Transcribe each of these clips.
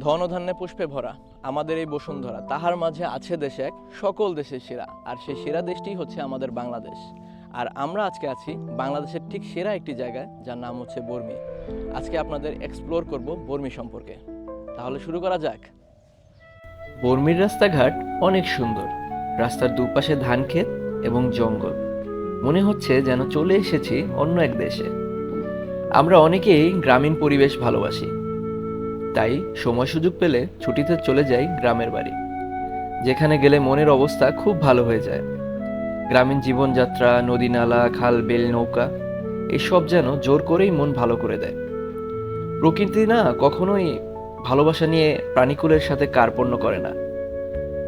ধনধান্যে পুষ্পে ভরা আমাদের এই বসুন্ধরা, তাহার মাঝে আছে দেশে এক সকল দেশের সেরা আর সেই সেরা দেশটি হচ্ছে আমাদের বাংলাদেশ। আর আমরা আজকে আছি বাংলাদেশের ঠিক সেরা একটি জায়গায়, যার নাম হচ্ছে বর্মি। আজকে আপনাদের এক্সপ্লোর করব বর্মি সম্পর্কে। তাহলে শুরু করা যাক। বর্মির রাস্তাঘাট অনেক সুন্দর। রাস্তার দুপাশে ধান ক্ষেত এবং জঙ্গল। মনে হচ্ছে যেন চলে এসেছি অন্য এক দেশে। আমরা অনেকেই গ্রামীণ পরিবেশ ভালোবাসি। তাই সময় সুযোগ পেলে ছুটিতে চলে যাই গ্রামের বাড়ি, যেখানে গেলে মনের অবস্থা খুব ভালো হয়ে যায়। গ্রামীণ জীবনযাত্রা, নদী নালা, খাল, বেল, নৌকা, এসব যেন জোর করেই মন ভালো করে দেয়। প্রকৃতি না কখনোই ভালোবাসা নিয়ে প্রাণীকুলের সাথে কার্পণ্য করে না।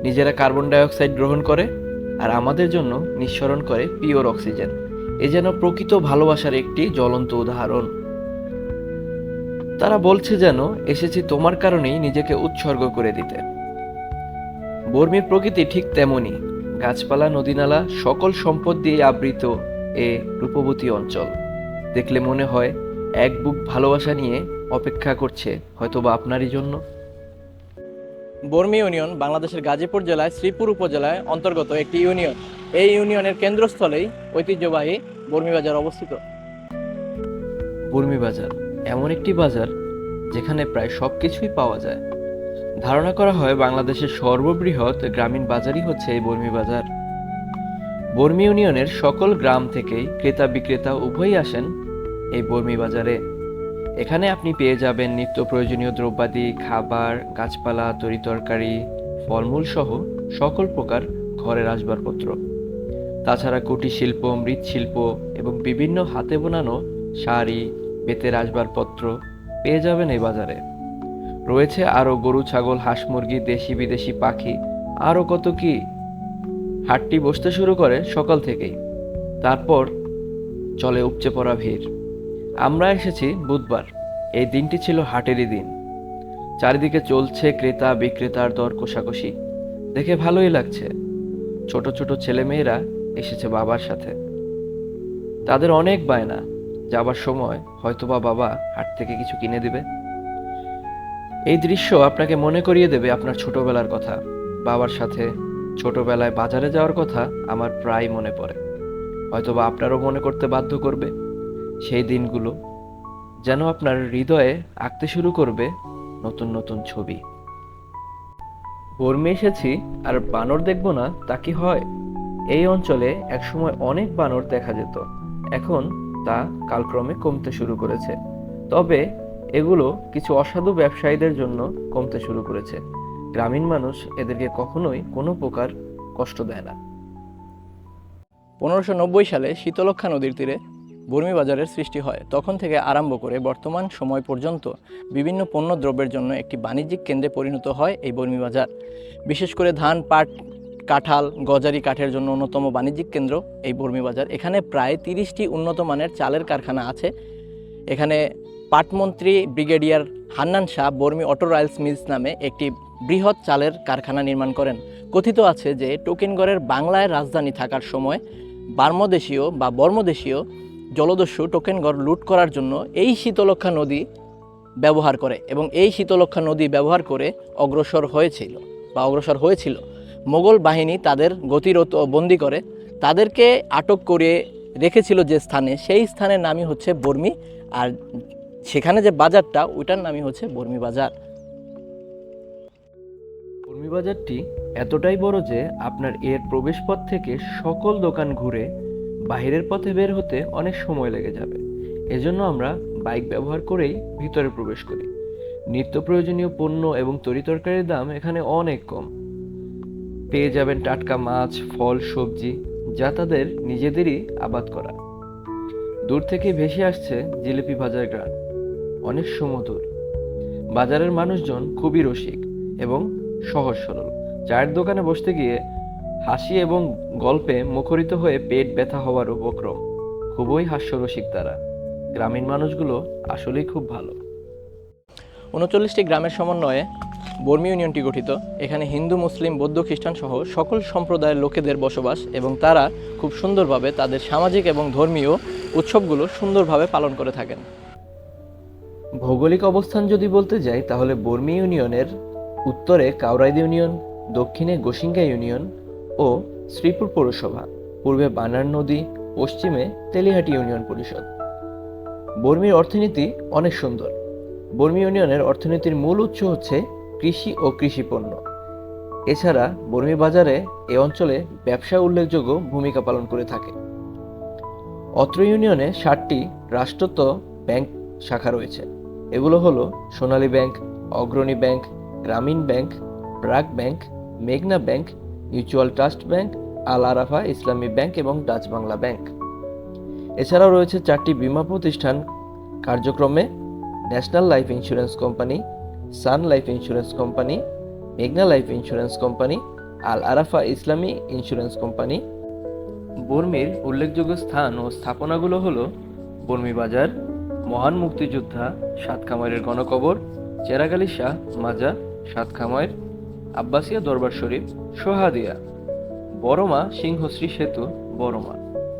নিজেরা কার্বন ডাইঅক্সাইড গ্রহণ করে আর আমাদের জন্য নিঃসরণ করে পিওর অক্সিজেন। এ যেন প্রকৃত ভালোবাসার একটি জ্বলন্ত উদাহরণ। তারা বলছে যেন এসেছি তোমার কারণেই নিজেকে উৎসর্গ করে দিতে। বর্মির প্রকৃতি ঠিক তেমনই। গাছপালা নদীনালা সকল সম্পদ দিয়ে আবৃত এ রূপবতী অঞ্চল। দেখলে মনে হয় এক বুক ভালোবাসা নিয়ে অপেক্ষা করছে হয়তোবা আপনারই জন্য। বর্মি ইউনিয়ন বাংলাদেশের গাজীপুর জেলায় শ্রীপুর উপজেলায় অন্তর্গত একটি ইউনিয়ন। এই ইউনিয়নের কেন্দ্রস্থলেই ঐতিহ্যবাহী বর্মি বাজার অবস্থিত। বর্মি বাজার। এমন একটি বাজার যেখানে প্রায় সব কিছুই পাওয়া যায়। ধারণা করা হয় বাংলাদেশের সর্ববৃহৎ গ্রামীণ বাজারই হচ্ছে এই বর্মি বাজার। বর্মি ইউনিয়নের সকল গ্রাম থেকেই ক্রেতা বিক্রেতা উভয়ই আসেন এই বর্মি বাজারে। এখানে আপনি পেয়ে যাবেন নিত্য প্রয়োজনীয় দ্রব্যাদি, খাবার, গাছপালা তরিতরকারি ফলমূল সহ সকল প্রকার ঘরের আসবাবপত্র। তাছাড়া কুটির শিল্প, মৃৎশিল্প এবং বিভিন্ন হাতে বোনানো শাড়ি বেতের আসবাবপত্র পেয়ে যাবেন এই বাজারে। রয়েছে আরও গরু, ছাগল, হাঁস, মুরগি, দেশি, বিদেশি, পাখি, আরও কত কি? হাটটি বসতে শুরু করে সকাল থেকেই। তারপর চলে উপচে পড়া ভিড়। আমরা এসেছি বুধবার। এই দিনটি ছিল হাটেরই দিন। চারিদিকে চলছে ক্রেতা, বিক্রেতার দর কষাকষি। দেখে ভালোই লাগছে। ছোট ছোট ছেলেমেয়েরা এসেছে বাবার সাথে। তাদের অনেক বায়না। যাবার সময় হয়তোবা বাবা হাট থেকে কিছু কিনে দেবে। এই দৃশ্য আপনাকে মনে করিয়ে দেবে আপনার ছোটবেলার কথা। বাবার সাথে ছোটবেলায় বাজারে যাওয়ার কথা আমার প্রায় মনে পড়ে। হয়তোবা আপনারও মনে করতে বাধ্য করবে সেই দিনগুলো যেন আপনার হৃদয়ে আঁকতে শুরু করবে নতুন নতুন ছবি। বর্মে এসেছি আর বানর দেখব না তা কি হয়? এই অঞ্চলে একসময় অনেক বানর দেখা যেত। এখন তা কালক্রমে কমতে শুরু করেছে। তবে এগুলো কিছু অসাধু ব্যবসায়ীদের জন্য কমতে শুরু করেছে। গ্রামীণ মানুষ এদেরকে কখনোই কোনো প্রকার কষ্ট দেয় না। পনেরোশো সালে শীতলক্ষা নদীর তীরে বর্মি বাজারের সৃষ্টি হয়। তখন থেকে আরম্ভ করে বর্তমান সময় পর্যন্ত বিভিন্ন পণ্য দ্রব্যের জন্য একটি বাণিজ্যিক কেন্দ্রে পরিণত হয় এই বর্মি বাজার বিশেষ করে ধান, পাট কাঁঠাল, গজারি কাঠের জন্য অন্যতম বাণিজ্যিক কেন্দ্র এই বর্মি বাজার এখানে প্রায় তিরিশটি উন্নত মানের চালের কারখানা আছে। এখানে পাটমন্ত্রী brigadier Hannan Shah Barmi auto rice mills নামে একটি বৃহৎ চালের কারখানা নির্মাণ করেন। কথিত আছে যে, টোকেনগড়ের বাংলায় রাজধানী থাকার সময় বার্মদেশীয় বা বর্মদেশীয় জলদস্যু টোকেনগড় লুট করার জন্য এই শীতলক্ষা নদী ব্যবহার করে এবং এই শীতলক্ষা নদী ব্যবহার করে অগ্রসর হয়েছিল বা অগ্রসর হয়েছিল। মোগল বাহিনী তাদের গতিরোধ বন্দি করে, তাদেরকে আটক করে রেখেছিল যে স্থানে, সেই স্থানের নামই হচ্ছে বর্মি। আর সেখানে যে বাজারটা, ওইটার নামই হচ্ছে বর্মি বাজার। বর্মি বাজারটি এতটাই বড় যে আপনার এর প্রবেশপথ থেকে সকল দোকান ঘুরে বাইরের পথে বের হতে অনেক সময় লেগে যাবে। এজন্য আমরা বাইক ব্যবহার করেই ভিতরে প্রবেশ করি। নিত্য প্রয়োজনীয় পণ্য এবং তরিতরকারির দাম এখানে অনেক কম। পেয়ে যাবেন টাটকা মাছ, ফল, সবজি, যা তাদের নিজেদেরই আবাদ করা। দূর থেকে ভেসে আসছে জিলিপি ভাজার গ্রান। অনেক সুমধুর বাজারের মানুষজন খুবই রসিক এবং সহজ সরল। চায়ের দোকানে বসতে গিয়ে হাসি এবং গল্পে মুখরিত হয়ে পেট ব্যথা হওয়ার উপক্রম। খুবই হাস্যরসিক তারা। গ্রামীণ মানুষগুলো আসলেই খুব ভালো। উনচল্লিশটি গ্রামের সমন্বয়ে বর্মি ইউনিয়নটি গঠিত। এখানে হিন্দু, মুসলিম, বৌদ্ধ, খ্রিস্টান সহ সকল সম্প্রদায়ের লোকেদের বসবাস এবং তারা খুব সুন্দরভাবে তাদের সামাজিক এবং ধর্মীয় উৎসবগুলো সুন্দরভাবে পালন করে থাকেন। ভৌগোলিক অবস্থান যদি বলতে যাই, তাহলে বর্মি ইউনিয়নের উত্তরে কাউরাইদ ইউনিয়ন, দক্ষিণে গোসিঙ্গা ইউনিয়ন ও শ্রীপুর পৌরসভা, পূর্বে বানার নদী, পশ্চিমে তেলিহাটি ইউনিয়ন পরিষদ। বর্মির অর্থনীতি অনেক সুন্দর। বর্মি ইউনিয়নের অর্থনীতির মূল উৎস হচ্ছে কৃষি ও কৃষি পণ্য। এছাড়া বর্মি বাজারে এ অঞ্চলে ব্যবসা উল্লেখযোগ্য ভূমিকা পালন করে থাকে। অত্র ইউনিয়নে ষাটটি রাষ্ট্রত্ব ব্যাংক শাখা রয়েছে। এগুলো হলো Sonali bank, Agrani bank, Grameen bank BRAC bank, মেঘনা bank, mutual trust bank, Al Arafah Islami bank এবং ডাচ বাংলা ব্যাংক। এছাড়াও রয়েছে চারটি বীমা প্রতিষ্ঠান। কার্যক্রমে national life insurance company sun life insurance company মেঘনা life insurance company Al Arafah Islami insurance company বর্মির উল্লেখযোগ্য স্থান ও স্থাপনাগুলো হলো বর্মি বাজার, মহান মুক্তিযোদ্ধা সাতখামারের গণকবর, চেরাগালি শাহ মাজা সাতখামার আব্বাসিয়া দরবার শরীফ, সোহাদিয়া। বড়মা সিংহশ্রী সেতু, বড়মা,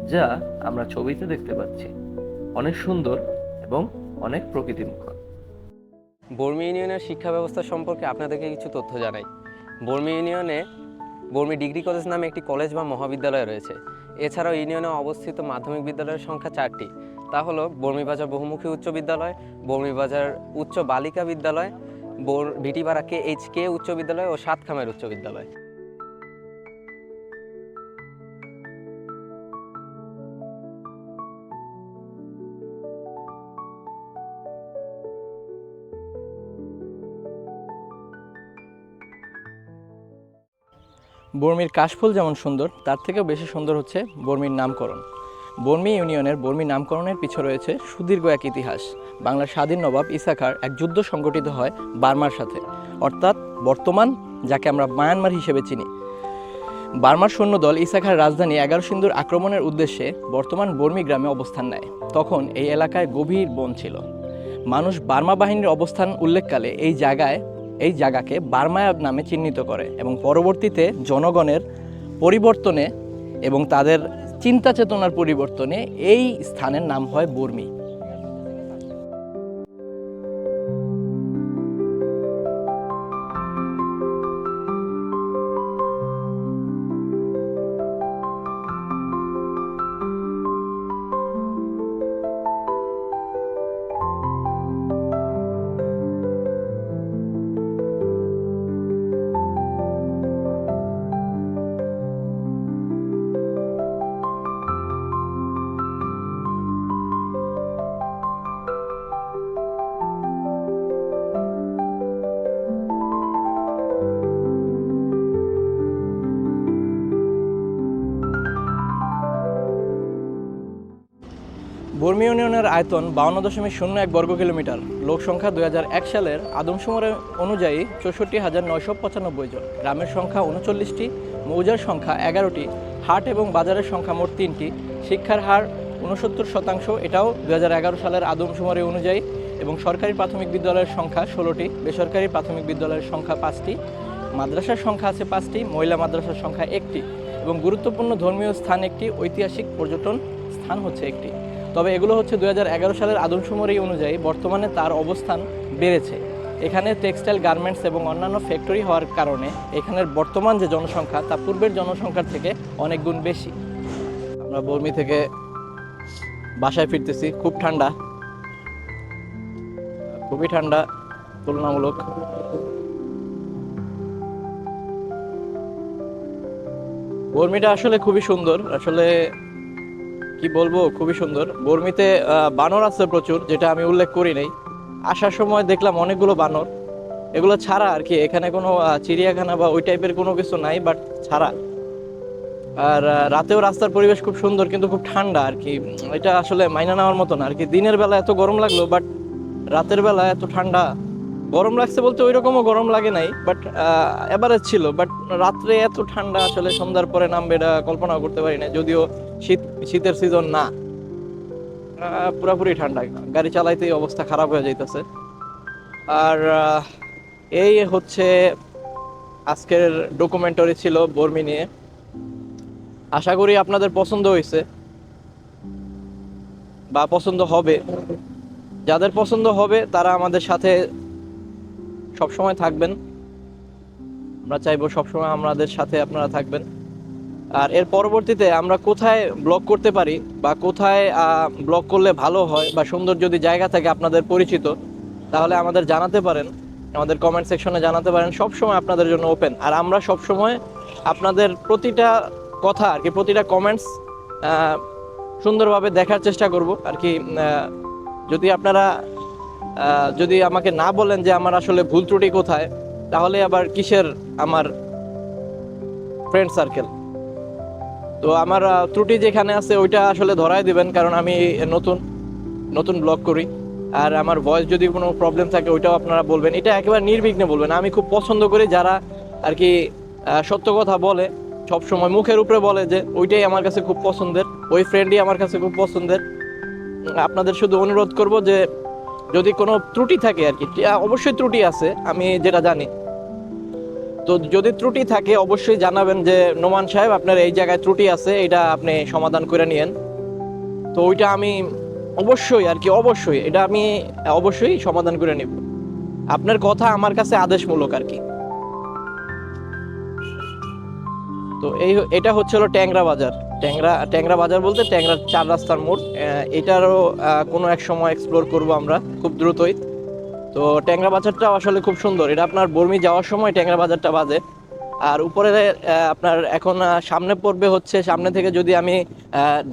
যা আমরা ছবিতে দেখতে পাচ্ছি। অনেক সুন্দর এবং অনেক প্রকৃতিমুখর। বর্মি ইউনিয়নের শিক্ষা ব্যবস্থা সম্পর্কে আপনাদেরকে কিছু তথ্য জানাই। বর্মি ইউনিয়নে বর্মি ডিগ্রি কলেজ নামে একটি কলেজ বা মহাবিদ্যালয় রয়েছে। এছাড়াও ইউনিয়নে অবস্থিত মাধ্যমিক বিদ্যালয়ের সংখ্যা চারটি। তা হলো বর্মিবাজার বহুমুখী উচ্চ বিদ্যালয়, বর্মিবাজার উচ্চ বালিকা বিদ্যালয়, Bor Bhitipara K H K উচ্চ বিদ্যালয় ও সাতখামের উচ্চ বিদ্যালয়। বর্মির কাশফুল যেমন সুন্দর, তার থেকেও বেশি সুন্দর হচ্ছে বর্মির নামকরণ। বর্মি ইউনিয়নের বর্মি নামকরণের পিছনে রয়েছে সুদীর্ঘ এক ইতিহাস। বাংলার স্বাধীন নবাব ইসাখার এক যুদ্ধ সংগঠিত হয় বার্মার সাথে। অর্থাৎ বর্তমান, যাকে আমরা মায়ানমার হিসেবে চিনি। বার্মার সৈন্যদল ইসাখার রাজধানী এগারো সিন্ধুর আক্রমণের উদ্দেশ্যে বর্তমান বর্মি গ্রামে অবস্থান নেয়। তখন এই এলাকায় গভীর বন ছিল। মানুষ বার্মা বাহিনীর অবস্থান উল্লেখকালে এই জায়গায় এই জায়গাকে বার্মায়াব নামে চিহ্নিত করে এবং পরবর্তীতে জনগণের পরিবর্তনে এবং তাদের চিন্তা চেতনার পরিবর্তনে এই স্থানের নাম হয় বর্মি। ইউনিয়নের আয়তন বাউন্ন দশমিক শূন্য এক বর্গ কিলোমিটার। লোক সংখ্যা দুই হাজার এক সালের আদমশুমারের অনুযায়ী চৌষট্টি হাজার নয়শো পঁচানব্বই জন। গ্রামের সংখ্যা উনচল্লিশটি, মৌজার সংখ্যা এগারোটি, হাট এবং বাজারের সংখ্যা মোট তিনটি। শিক্ষার হার উনসত্তর শতাংশ, এটাও দুই হাজার এগারো সালের আদমশুমারি অনুযায়ী এবং সরকারি প্রাথমিক বিদ্যালয়ের সংখ্যা ষোলোটি, বেসরকারি প্রাথমিক বিদ্যালয়ের সংখ্যা পাঁচটি, মাদ্রাসার সংখ্যা আছে পাঁচটি, মহিলা মাদ্রাসার সংখ্যা একটি এবং গুরুত্বপূর্ণ ধর্মীয় স্থান একটি, ঐতিহাসিক পর্যটন স্থান হচ্ছে একটি। তবে এগুলো হচ্ছে দু হাজার এগারো সালের আদমশুমারি অনুযায়ী বর্তমানে তার অবস্থান বেড়েছে। এখানে টেক্সটাইল গার্মেন্টস এবং অন্যান্য ফ্যাক্টরি হওয়ার কারণে এখানের বর্তমান যে জনসংখ্যা, তা পূর্বের জনসংখ্যার থেকে অনেক গুণ বেশি। আমরা বর্মি থেকে বাসায় ফিরতেছি, খুব ঠান্ডা। খুবই ঠান্ডা, তুলনামূলক। বর্মিটা আসলে খুবই সুন্দর। আসলে কি বলব, খুবই সুন্দর। বর্মিতে বানর আছে প্রচুর, যেটা আমি উল্লেখ করি নাই। আসার সময় দেখলাম অনেকগুলো বানর। এগুলো ছাড়া আর কি, এখানে কোনো চিড়িয়াখানা বা ওই টাইপের কোনো কিছু নাই বাট ছাড়া। আর রাতেও রাস্তার পরিবেশ খুব সুন্দর, কিন্তু খুব ঠান্ডা আর কি। এটা আসলে মাইনা নেওয়ার মতো না আর কি। দিনের বেলা এত গরম লাগল বাট রাতের বেলা এত ঠান্ডা। গরম লাগছে বলতে ওই রকমও গরম লাগে নাই বাট এবারে ছিল বাট রাত্রে এত ঠান্ডা আসলে সন্ধ্যার পরে নামবে এটা কল্পনাও করতে পারি না যদিও শীত, শীতের সিজন না। পুরাপুরি ঠান্ডা। গাড়ি চালাইতেই অবস্থা খারাপ হয়ে যাইতেছে। আর এই হচ্ছে আজকের ডকুমেন্টারি ছিল বর্মি নিয়ে। আশা করি আপনাদের পছন্দ হয়েছে বা পছন্দ হবে। যাদের পছন্দ হবে, তারা আমাদের সাথে সবসময় থাকবেন। আমরা চাইব সবসময় আমাদের সাথে আপনারা থাকবেন। আর এর পরবর্তীতে আমরা কোথায় ব্লগ করতে পারি বা কোথায় ব্লগ করলে ভালো হয় বা সুন্দর যদি জায়গা থাকে আপনাদের পরিচিত, তাহলে আমাদের জানাতে পারেন। আমাদের কমেন্ট সেকশনে জানাতে পারেন। সব সময় আপনাদের জন্য ওপেন আর আমরা সব সময় আপনাদের প্রতিটা কথা আর কি, প্রতিটা কমেন্টস সুন্দরভাবে দেখার চেষ্টা করব। আর কি যদি আপনারা যদি আমাকে না বলেন যে আমার আসলে ভুল ত্রুটি কোথায়, তাহলে আবার কিসের আমার ফ্রেন্ড সার্কেল তো আমার ত্রুটি যেখানে আছে ওইটা আসলে ধরাই দিবেন, কারণ আমি নতুন নতুন ব্লগ করি। আর আমার ভয়েস যদি কোনো প্রবলেম থাকে, ওইটাও আপনারা বলবেন। এটা একেবারে নির্বিঘ্নে বলবেন। আমি খুব পছন্দ করি যারা আর কি সত্য কথা বলে সব সময় মুখের উপরে বলে যে, ওইটাই আমার কাছে খুব পছন্দের, ওই ফ্রেন্ডই আমার কাছে খুব পছন্দের। আপনাদের শুধু অনুরোধ করব যে, যদি কোনো ত্রুটি থাকে আর কি, অবশ্যই ত্রুটি আছে, আমি যেটা জানি। তো যদি ত্রুটি থাকে, অবশ্যই জানাবেন যে, নোমান সাহেব, আপনার এই জায়গায় ত্রুটি আছে, এটা আপনি সমাধান করে নিয়েন। তো ওইটা আমি অবশ্যই, আর কি অবশ্যই, এটা আমি অবশ্যই সমাধান করে নিব। আপনার কথা আমার কাছে আদেশমূলক, আর কি। তো এই এটা হচ্ছে হলো ট্যাংরা বাজার। ট্যাংরা ট্যাংরা বাজার বলতে ট্যাংরা চার রাস্তার মোড়। এটারও কোনো এক সময় এক্সপ্লোর করব আমরা, খুব দ্রুতই। তো ট্যাংরা বাজারটাও আসলে খুব সুন্দর। এটা আপনার বর্মি যাওয়ার সময় ট্যাংরা বাজারটা বাজে। আর উপরে আপনার এখন সামনে পড়বে হচ্ছে সামনে থেকে যদি আমি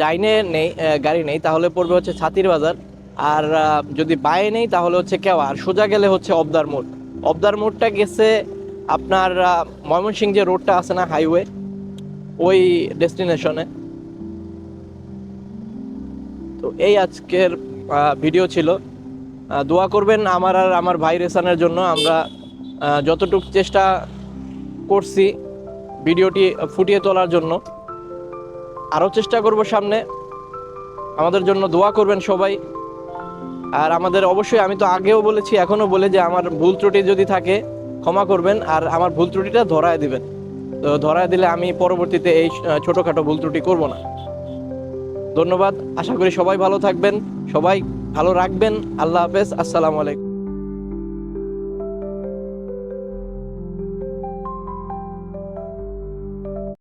ডাইনে নেই গাড়ি নেই তাহলে পড়বে হচ্ছে ছাতির বাজার। আর যদি বায়ে নেই তাহলে হচ্ছে কেওয়া। আর সোজা গেলে হচ্ছে অবদার মোড়। অবদার মোড়টা গেছে আপনার আহ, ময়মনসিংহ যে রোডটা আছে না হাইওয়ে ওই ডেস্টিনেশনে তো এই আজকের ভিডিও ছিল। দোয়া করবেন আমার আর আমার ভাই রেসানের জন্য। আমরা যতটুকু চেষ্টা করছি ভিডিওটি ফুটিয়ে তোলার জন্য, আরও চেষ্টা করব সামনে। আমাদের জন্য দোয়া করবেন সবাই। আর আমাদের অবশ্যই, আমি তো আগেও বলেছি, এখনও বলে যে আমার ভুল ত্রুটি যদি থাকে, ক্ষমা করবেন। আর আমার ভুল ত্রুটিটা ধরায় দিবেন। তো ধরায় দিলে আমি পরবর্তীতে এই ছোটোখাটো ভুল ত্রুটি করব না। ধন্যবাদ। আশা করি সবাই ভালো থাকবেন। সবাই ভালো রাখবেন। আল্লাহ হাফেজ। আসসালামু আলাইকুম।